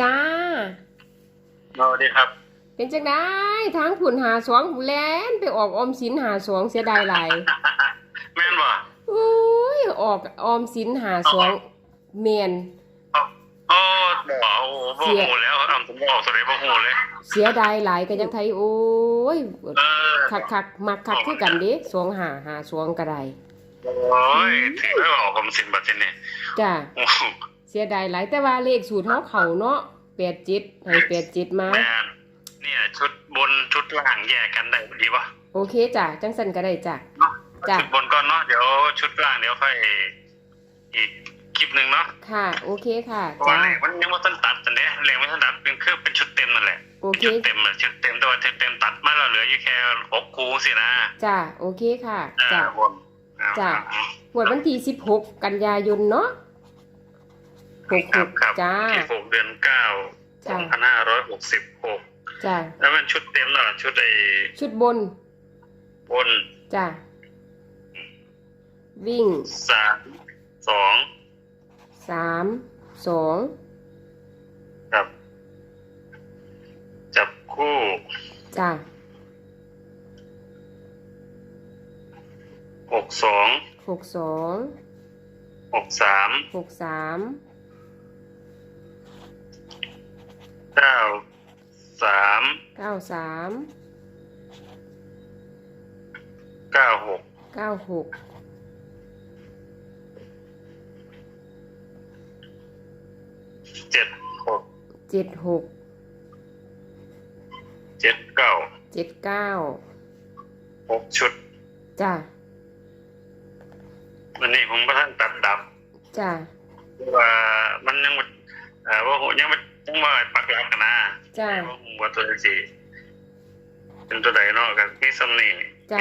จ้าสวัสดีครับ เป็นจังได้ทางผุนหาสองผู้แลนไปออกออมสินหาสองเสียดายหลายแม่นบ่อุ้ยออกออมสินหาสองเมียนโอ้บ่โอ้บ่เสียหูแล้วอ่ำผมบอกตัวไหนบ่หูเลย เสียดายหลายกันยังไทยโอ้ยเออคักคักมักคักคือกันเด้สองหาหาสองก็ได้โอ้ยถือว่าออกผมสินบัตรเนี่ยจ้าโอ้โห เสียดายหลายแต่ว่าเลขสูตรเฮาเขาเนาะแปดเจ็ดให้แปดเจ็ดมาแม่นเนี่ยชุดบนชุดล่างแยกกันได้ดีป่ะโอเคจ้ะจังสันก็ได้จ้ะเนาะจ้ะ ชุดบนก่อนเนาะเดี๋ยวชุดล่างเดี๋ยวค่อยอีกคลิปหนึ่งเนาะค่ะ โอเคค่ะเพราะว่าจ้าแหล่งมันยังไม่ทันตัดจันเด้แหล่งไม่ทันตัดเป็นเครื่องเป็นชุดเต็มนั่นแหละโอเคชุดเต็มอะชุดเต็มแต่ว่าชุดเต็มตัดมาแล้วเหลืออยู่แค่หกคูสินะจ้าโอเคค่ะอ่าจ้าบนอ่าจ้ะ หวยวันที่สิบหกกันยายนเนาะ หกคหรับกครับจ้า ที่หกเดือนเก้าสจ้ะ องพันห้าร้อยหกสิบหกจ้าแล้วมันชุดเต็มเนาะชุดไอ้ชุดบน บนจ้าวิ่งสามสองสามสองครับ จับคู่จ้าหกสองหกสองหกสามหกสาม เก้าสามเก้าสามเก้าหกเก้าหกเจ็ดหกเจ็ดหกเจ็ดเก้าเจ็ดเก้าหกชุดจ้าวันนี้ผมก็ท่านตัดดับจ้าเพราะว่ามันยังบ่เอ่อว่าผมยังไม่ ยังไม่ปักหลักกันนะจ้าว่าผมว่าตัวเลขสี่เป็นตัวใดเนาะกับนี่ซัมนี่จ้ะ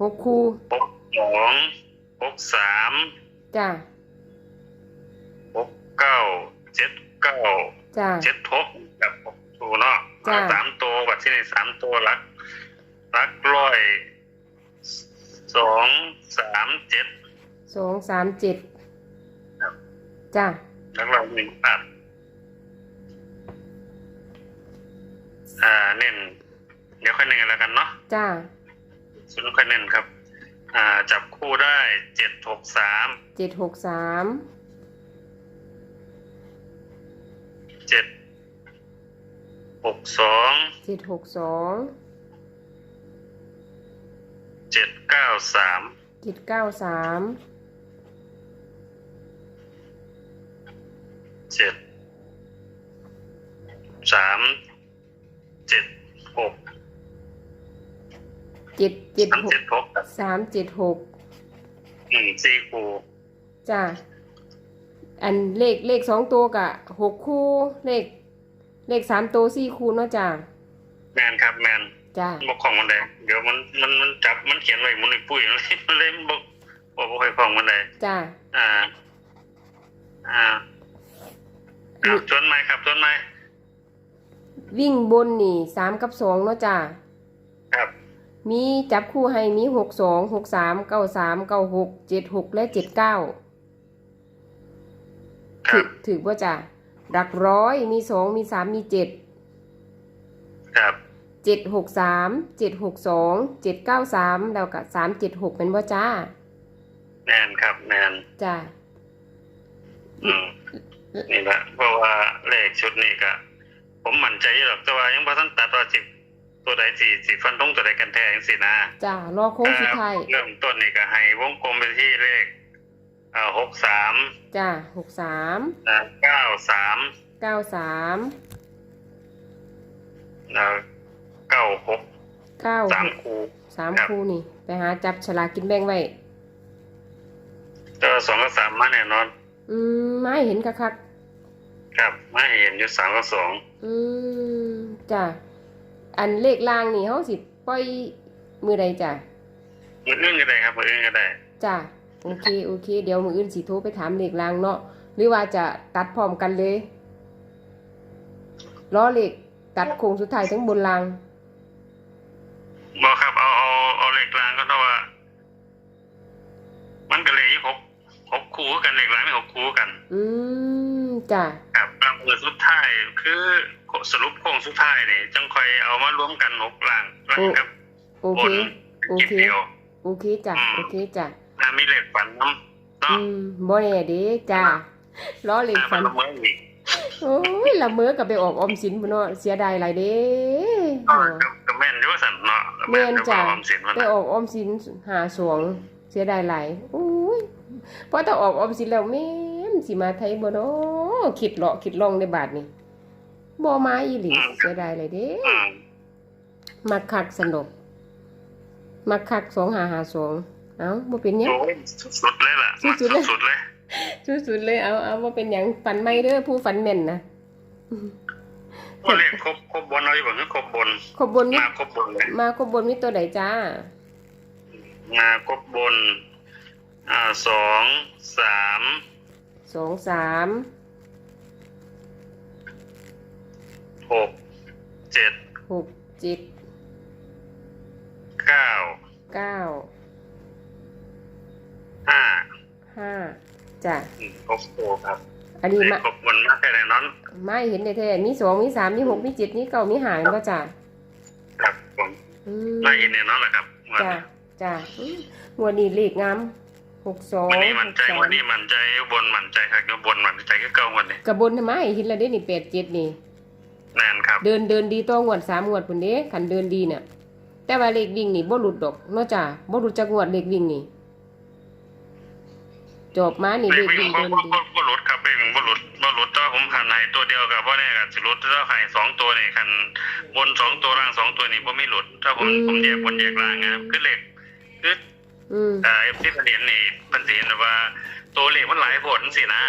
หกคูหกสองหกสามจ้าหกเก้าเจ็ดเก้าจ้าเจ็ดหกแบบหกตัวเนาะจ้ะสามตัวบัดที่ในสามตัวรักรักร้อยสองสามเจ็ดสองสามเจ็ดครับจ้ารักเราหนึ่งแปด อ่าเน้นเดี๋ยวค่อยเน้นกันแล้วกันเนาะจ้าสุดค่อยเน้นครับ อ่า จับคู่ได้เจ็ดหกสามเจ็ดหกสามเจ็ดหกสองเจ็ดหกสองเจ็ดเก้าสามเจ็ดเก้าสามเจ็ดสามเจ็ด หกเจ็ดเจ็ดสามหกเจ็ดหกสามเจ็ดหกอืมสี่คู่จ้าอันเลขเลขสองตัวกะหกคู่ เลข เลขสามตัวสี่คู่เนาะจ้าแมนครับแมนจ้าบกของมันเลยเดี๋ยวมันมันมันจับมันเขียนไว้มันไอ้ปุ้ยมันเลยมันเลยบกบอกบ่ค่อยฟังมันเลยจ้าอ่าอ่า อ่าชวนไหมครับชวนไหม วิ่งบนนี่สามกับสองเนาะจ้าครับ มีจับคู่ให้มีหกสองหกสามเก้าสามเก้าหกเจ็ดหกและเจ็ดเก้าคถืรัอบถือว่าจ้ะหลักร้อยมีสองมีสามมีเจ็ดครับ เจ็ดหกสามเจ็ดหกสองเจ็ดเก้าสามแล้วก็สามเจ็ดหกเป็นว่าจ้าแมนครับแมนจ้า อืมนี่แหละเพราะว่าเลขชุดนี้ก็ ผมมั่นใจอยู่หรอกแต่ว่ายังพอท่านตัดว่าสิตัวใดสี่สิฟันตรงตัวใดกันแท้ยังสินะจ้ารอโค้งสุดท้ายเอ่อเริ่มต้นนี่ก็ให้วงกลมไปที่เลขเอ่อหกสามจ้าหกสามเก้าสามเก้าสามเก้าหกเก้าสามหกคูสามครับคู่นี่ ไปหาจับฉลากกินแบ่งไว้ก็สองกับสามมาแน่นอน อืมไม่เห็นคักคักครับมาเห็นอยู่สามกับสองๆ อืมจ้าอันเลขล่างนี่เขาสิปล่อยมือใดจ้ามืออื่นก็ได้ครับมืออื่นก็ได้จ้าโอเคโอเค เดี๋ยวมืออื่นสิโทรไปถามเลขลางเนาะหรือว่าจะตัดพร้อมกันเลยล้อเลขตัดโค้งสุดท้ายทั้งบนลางบอกครับเอาเอาเอาเลขกลางก็เท่าว่า มันก็เลยหกหกคูกันเลขกลางไม่หกคูกัน อืมจ้าครับกลางมือายคือสรุปโค้งสุดท้ายนี่จังค่อยเอามารวมกันหกล่างล่างครับโอบเคนโอจิบเคเดียวโอเคจ้ะอืมโอเคจ้ะถ้ามีเลขฝันน้ำเนาะอืมบ่แน่เด้จ้าล้อเล่นถ้าฟัมันนละเมออีกโอ้ยละเมอกับไปออกออมสินพุ่นเนาะเสียดายหลายเด้ก็เนาะก็ก็แม่นอยู่สั่นเนาะแม่นจ้ะอยู่กับออมสินมันไปออกออมสินหาสวงเสียดายหลายโอ้ยพอถ้าออกออมสินแล้วแม่นสิมาไทยบ่เนาะ คิดเลาะคิดลองในบาทนี่บ่มาอีหลีเสียดายเลยเด้อืมมักคักสนุกมักคัก2552เอ้าบ่เป็นหยังโอ้ยสุดๆเลยล่ะสุดๆเลยสุดๆเลยสุดๆเลยเอาเอาบ่เป็นหยังฝันใหม่เด้อผู้ฝันแม่นนะว่าเลขครบครบบนเอาอยู่บ่คือครบบนขบบนมีมาครบบนเลยมาขบบนมีตัวใดจ้า มาครบบน อ่าสองสามสองสาม หกเจ็ดหกเจ็ดเก้าเก้าห้าห้าจ้ะอืมครบโตครับ อันนี้เลขมาครบบนมากแค่ไหนนั้นไม่เห็นแท้ๆมีสองมีสามมีหกมีเจ็ดมีเก้ามีหาเห็นบ่จ้ะครับผมอืมน่าเห็นเนี่ยเนาะแหละครับวันจ้ะนี้จ้ะอืมงวดนี้เลขงามหกสองวันนี้หมันกใจสามวันนี้มันใจบนมันใจครับก็บนมันใจก็เก้าวันนี้กระบนทำไมเห็นแล้วเด้นี่แปดเจ็ดนี่ แน่นครับเดินเดินดีต่องวดสามงวดพุ่นเด้คันเดินดีเนี่ยแต่ว่าเลขวิ่งนี่บ่หลุดดอกเนาะจ้ะบ่หลุดจากงวดเลขวิ่งนี่จบมานี่เลเลขขวิ่วิ่งงบ่เดินบ่ดีบ่บ่หลุดครับเลขวิ่งบ่หลุดบ่หลุดแต่ว่าผมหันให้ตัวเดียวกับบ่แน่กับสิหลุดถ้าให้สองตัวนี่คันบนสองตัวล่างสองตัวนี่บ่มีหลุดถ้าผมผมแยกบนแยกล่างนะครับคือเลขคืออืมเอ่อที่เพิ่นเห็นนี่เพิ่นสิเห็นว่า ตัวเลขมันหลายผลสินะ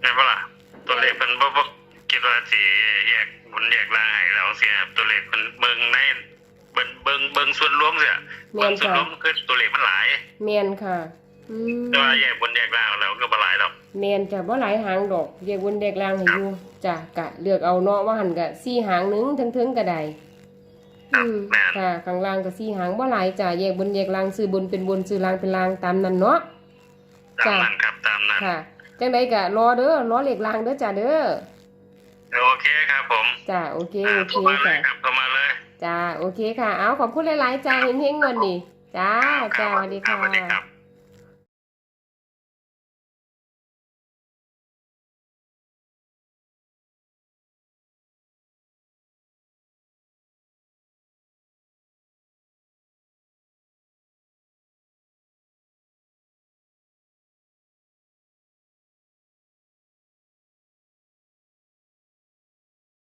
แม่นบ่ล่ะ ตัวเลขเพิ่นบ่บ่คิดว่าสิแยกบนแยกล่างให้แล้วสิครับตัวเลขเพิ่นเบิ่งในเบิ่งเบิ่งเบิ่งส่วนรวมเสียแม่เบิ่งนส่วนค่ะรวมคือตัวเลขมันหลายแม่นค่ะอืมแต่ว่าแยกบนแยกล่างแล้วก็บ่หลายหรอกแม่นจ้ะบ่หลายหางดอกเรียกวนเด็กลางให้อยู่จ้ะกะเลือกเอาเนาะว่าหันกะสี่หางหนึงถึงๆก็ได้ครับอืมแม่นค่ะข้างล่างก็สี่หางบ่หลายจ้ะแยกบนแยกล่างซื้อบนเป็นบนซื้อล่างเป็นล่างตามนั้นเนาะตามนั้นครับตามนั้นค่ะ จังไดก็รอเด้อรอเลขล่างเด้อจ้ะเด้อโอเคครับผมจ้ะโอเคอ่าโอโทเครมาเลค่ะยครับโทรมาเลยจ้าโอเคค่ะ เอาขอบคุณหลายๆจ้าเฮงๆเงินนี่จ้าจ้าสวัสดีครัค่ะบสวัสดีครับ